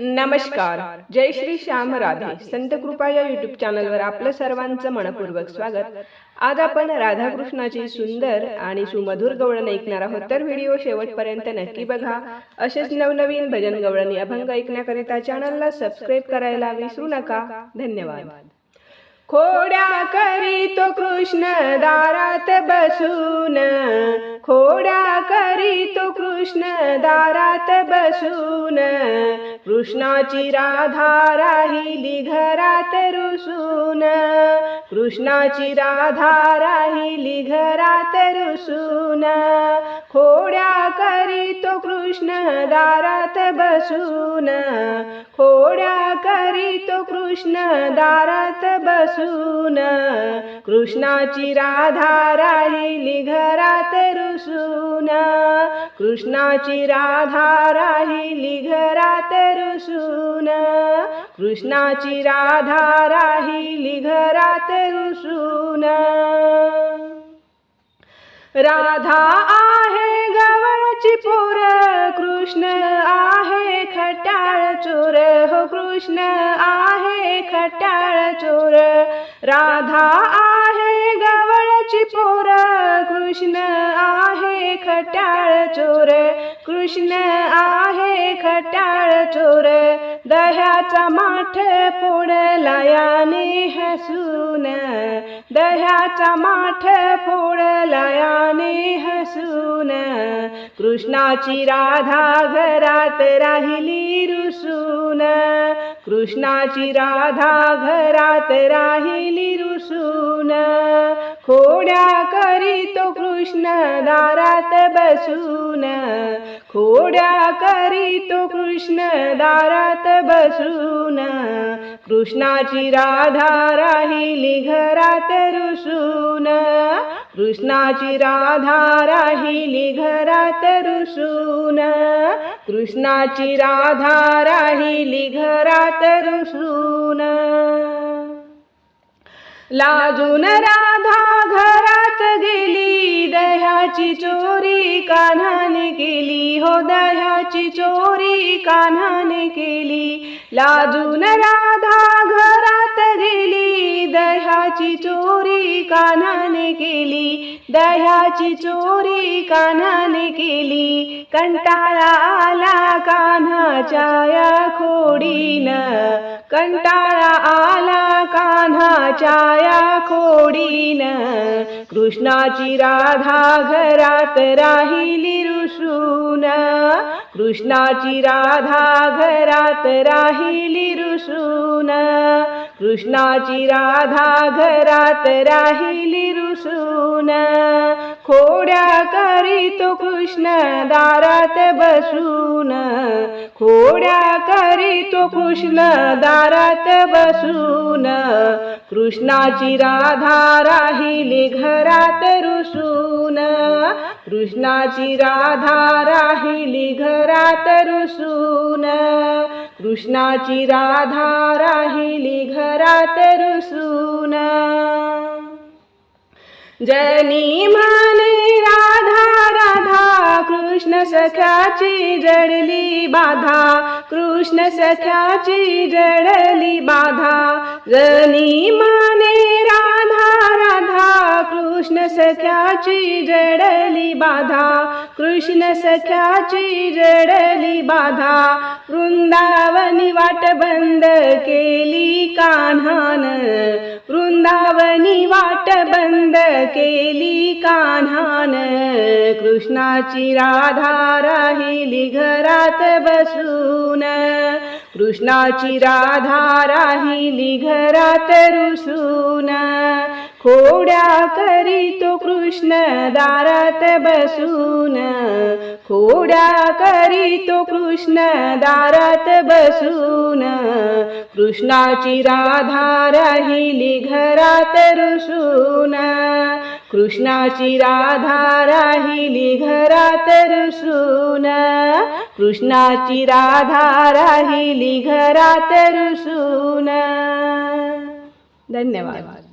नमस्कार. जय श्री श्याम राधे. संत कृपा या युट्यूब चॅनलवर आपलं सर्वांचं मनपूर्वक स्वागत. आज आपण राधाकृष्णाची सुंदर आणि सुमधुर गवळण ऐकणार आहोत तर व्हिडिओ शेवटपर्यंत नक्की बघा. असेच नवनवीन भजन गवळणी अभंग ऐकण्याकरिता चॅनलला सबस्क्राईब करायला विसरू नका. धन्यवाद. खोड्या करी तो कृष्ण दारात बसून. खोड्या करी तो कृष्ण दारात बसून कृष्णाची राधा राहिली घरात रुसून कृष्णाची राधा राहिली घरात रुसून. खोड्या करी तो कृष्ण दारात बसून खोड्या कृष्ण दारात बसून कृष्णाची राधा राहिली घरात रुसून कृष्णाची राधा राहिली घरात रुसून कृष्णाची राधा राहिली घरात रुसून. राधा आहे गवळची पोर कृष्ण आहे खटाळ चोर. हो कृष्ण आहे खटाळ चोर. राधा आहे गवळची पोर. कृष्ण आहे खटाळ चोर. कृष्ण आहे खट्याळ चोर. दह्याचा माठ फोडला याने हसून. दह्याचा माठ फोडला याने कृष्णाची राधा घरात राहिली रुसून कृष्णाची राधा घरात राहिली रुसून खोड्या करीतो कृष्ण दारात बसून. खोड्या करीतो कृष्ण दारात बसून. कृष्णाची राधा राहिली घरात रुसून कृष्णाची राधा राहिली घरात रुसून. कृष्णाची राधा राहिली घरात रुसून. लाजून राधा घरात गेली दह्याची चोरी कान्हाने केली. हो दह्याची चोरी कान्हाने केली. लाजून राधा घरात गेली दह्याची चोरी कानाने केली दह्याची चोरी कानाने केली कंटाळा आला कान्हाच्या या खोडीनं. कंटाळा आला कान्हाच्या या खोडीनं. कृष्णाची राधा घरात राहिली रुसून कृष्णाची राधा घरात राहिली रुसून कृष्णाची राधा घरात राहिली रुसून खोड्या करी तो कृष्ण दारात बसून खोड्या करीतो कृष्ण दारात बसून कृष्णाची राधा राहिली घरात रुसून कृष्णाची राधा राहिली घरात रुसून कृष्णाची राधा राहिली घरात रुसून. जनी माने कृष्ण सख्याची जडली बाधा कृष्ण सख्याची जडली बाधा. जनी माने राधा राधा कृष्ण सख्याची जडली बाधा. कृष्ण सख्याची जडली बाधा. वृंदावनी वाट बंद केली कान्हान वृंदावनी वाट बंद केली कान्हान. कृष्णाची राधा राहिली घरात बसून. कृष्णाची राधा राहिली घरात रुसून. खोड्या करीतो कृष्ण दारात बसून. खोड्या करीतो कृष्ण दारात बसून. कृष्णाची राधा राहिली घरात रुसून. कृष्णाची राधा राहिली घरात रुसून. कृष्णाची राधा राहिली घरात रुसून. धन्यवाद.